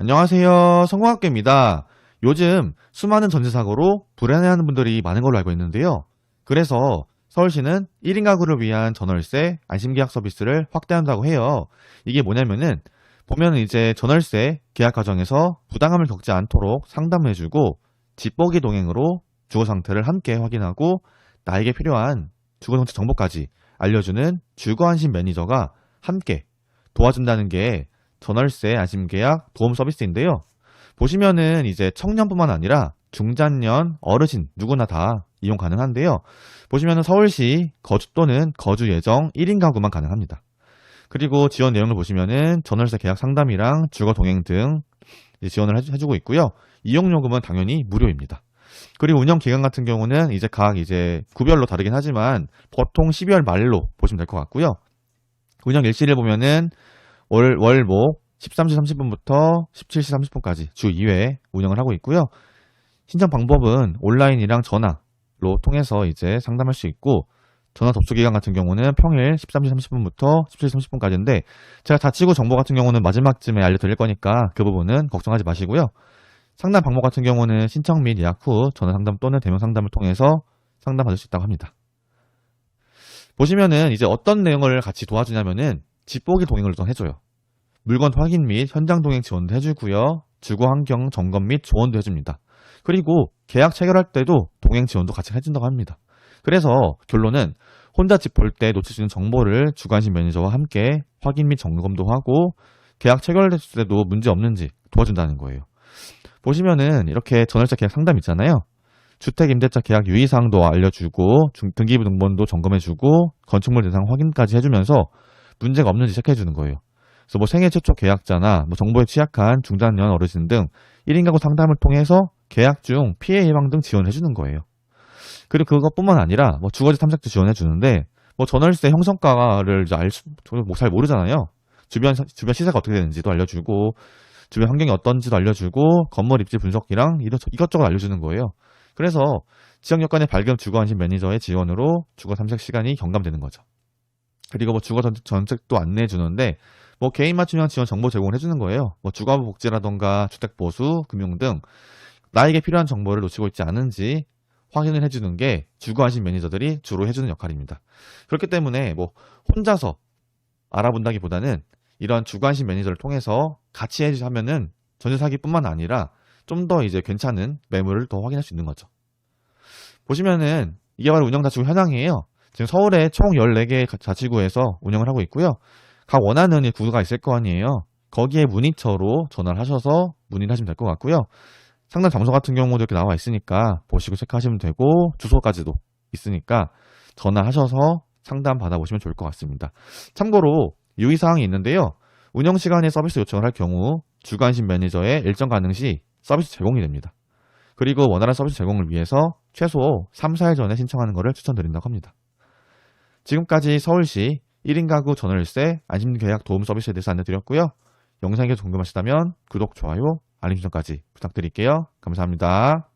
안녕하세요. 성공학교입니다. 요즘 수많은 전세사고로 불안해하는 분들이 많은 걸로 알고 있는데요. 그래서 서울시는 1인 가구를 위한 전월세 안심계약 서비스를 확대한다고 해요. 이게 뭐냐면은 보면은 이제 전월세 계약 과정에서 부당함을 겪지 않도록 상담을 해주고 집보기 동행으로 주거 상태를 함께 확인하고 나에게 필요한 주거 정책 정보까지 알려주는 주거 안심 매니저가 함께 도와준다는 게 전월세 안심계약 도움 서비스인데요. 보시면은 이제 청년뿐만 아니라 중장년, 어르신 누구나 다 이용 가능한데요. 보시면은 서울시 거주 또는 거주 예정 1인 가구만 가능합니다. 그리고 지원 내용을 보시면은 전월세 계약 상담이랑 주거 동행 등 지원을 해주- 해주고 있고요. 이용 요금은 당연히 무료입니다. 그리고 운영 기간 같은 경우는 이제 각 이제 구별로 다르긴 하지만 보통 12월 말로 보시면 될 것 같고요. 운영 일시를 보면은 월, 월목 13시 30분부터 17시 30분까지 주 2회 운영을 하고 있고요. 신청 방법은 온라인이랑 전화로 통해서 이제 상담할 수 있고 전화 접수 기간 같은 경우는 평일 13시 30분부터 17시 30분까지인데 제가 다치고 정보 같은 경우는 마지막쯤에 알려드릴 거니까 그 부분은 걱정하지 마시고요. 상담 방법 같은 경우는 신청 및 예약 후 전화 상담 또는 대면 상담을 통해서 상담 받을 수 있다고 합니다. 보시면은 이제 어떤 내용을 같이 도와주냐면은 집보기 동행을 우선 해줘요. 물건 확인 및 현장 동행 지원도 해주고요. 주거 환경 점검 및 조언도 해줍니다. 그리고 계약 체결할 때도 동행 지원도 같이 해준다고 합니다. 그래서 결론은 혼자 집 볼 때 놓칠 수 있는 정보를 주관심 매니저와 함께 확인 및 점검도 하고 계약 체결했을 때도 문제 없는지 도와준다는 거예요. 보시면은 이렇게 전월세 계약 상담 있잖아요. 주택 임대차 계약 유의사항도 알려주고 중- 등기부 등본도 점검해주고 건축물 대상 확인까지 해주면서 문제가 없는지 체크해 주는 거예요. 그래서 뭐 생애 최초 계약자나 뭐 정보에 취약한 중장년 어르신 등 1인 가구 상담을 통해서 계약 중 피해 예방 등 지원해 주는 거예요. 그리고 그것뿐만 아니라 뭐 주거지 탐색도 지원해 주는데 뭐 전월세 형성가를 이제 알 수, 뭐잘 모르잖아요. 주변 사- 주변 시세가 어떻게 되는지도 알려주고 주변 환경이 어떤지도 알려주고 건물 입지 분석이랑 이것- 이것저것 알려주는 거예요. 그래서 지역 여건의 발견 주거 안심 매니저의 지원으로 주거 탐색 시간이 경감되는 거죠. 그리고 뭐 주거 전- 정책도 안내해 주는데 뭐 개인 맞춤형 지원 정보 제공을 해주는 거예요. 뭐 주거부 복지라던가 주택 보수, 금융 등 나에게 필요한 정보를 놓치고 있지 않은지 확인을 해주는 게 주거 안심 매니저들이 주로 해주는 역할입니다. 그렇기 때문에 뭐 혼자서 알아본다기보다는 이런 주거 안심 매니저를 통해서 같이 해주면은 전세 사기뿐만 아니라 좀 더 이제 괜찮은 매물을 더 확인할 수 있는 거죠. 보시면은 이게 바로 운영자치구 현황이에요. 지금 서울에 총 14개 자치구에서 운영을 하고 있고요. 각 원하는 이 구가 있을 거 아니에요. 거기에 문의처로 전화를 하셔서 문의를 하시면 될 것 같고요. 상담 장소 같은 경우도 이렇게 나와 있으니까 보시고 체크하시면 되고 주소까지도 있으니까 전화하셔서 상담 받아보시면 좋을 것 같습니다. 참고로 유의사항이 있는데요. 운영 시간에 서비스 요청을 할 경우 주관심 매니저의 일정 가능 시 서비스 제공이 됩니다. 그리고 원활한 서비스 제공을 위해서 최소 3, 4일 전에 신청하는 것을 추천드린다고 합니다. 지금까지 서울시 1인 가구 전월세 안심계약 도움 서비스에 대해서 안내드렸고요. 영상이 궁금하시다면 구독, 좋아요, 알림 설정까지 부탁드릴게요. 감사합니다.